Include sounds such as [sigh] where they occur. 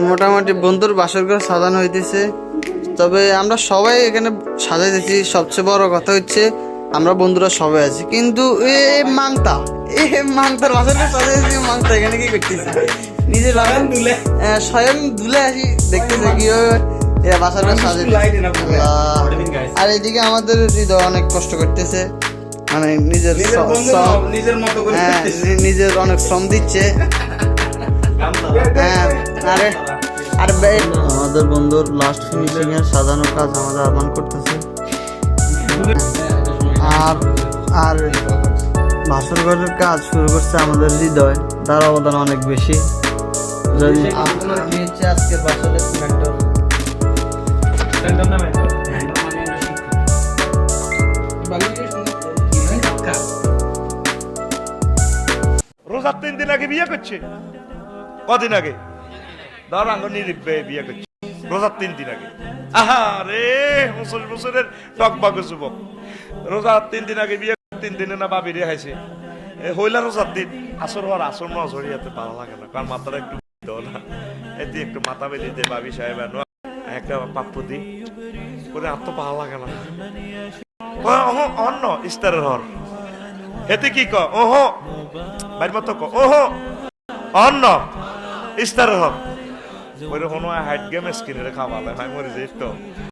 মোটামুটি বন্ধুর বাসর ঘর সাজানো হইতেছে। তবে আমরা সবাই এখানে সাজাইতেছি। সবচেয়ে বড় কথা হচ্ছে আমরা বন্ধুরা সবাই আছি। কিন্তু এ মাংতা এ মাংতার বাসর ঘর সাজাইতেছি মাংতা এখানে কি করতেছি? নিজে লাগান দুলে। স্বয়ং দুলে আসি দেখতেছে কি বাসার ঘর সাজাইতেছে। আর এদিকে আমাদের হৃদয় অনেক কষ্ট করতেছে। মানে নিজের নিজের শ্রম- নিজের মতো করে হ্যাঁ নিজের অনেক শ্রম দিচ্ছে। [laughs] হ্যাঁ আরে আর আমাদের বন্ধুর লাস্ট ফিনিশিং এর সাজানোর কাজ আমাদের আহ্বান করতেছে। আর আর ভাসুর ঘরের কাজ শুরু করছে আমাদের হৃদয়। তার অবদান অনেক বেশি। যদি হচ্ছে আজকের বাসরের মেন্টর রোজার তিন দিন আগে বিয়ে করছে। কদিন আগে? ধর আঙ্গ নিরিবে বিয়ে করছে। রোজার তিন দিন আগে। আহা রে মুসলিম মুসলের টকবাগ যুবক। রোজার তিন দিন আগে বিয়ে তিন দিনে না বাবি রে হাইছে হইলা রোজার দিন। আসর হওয়ার আসর না ভালো লাগে না। কারণ মাথাটা একটু দাও না। মাথা বেরিয়ে দে বাবি সাহেব একটা পাপ্পু দি। করে আর তো ভালো লাগে না। অন্য ইস্তারের হর। এতে কি ক ওহো বাড়ির মতো ক ওহো অন্য ইস্তারের হর। ওই রকম হাইট গেম স্কিনের খাওয়ালে হয় মরে যাই তো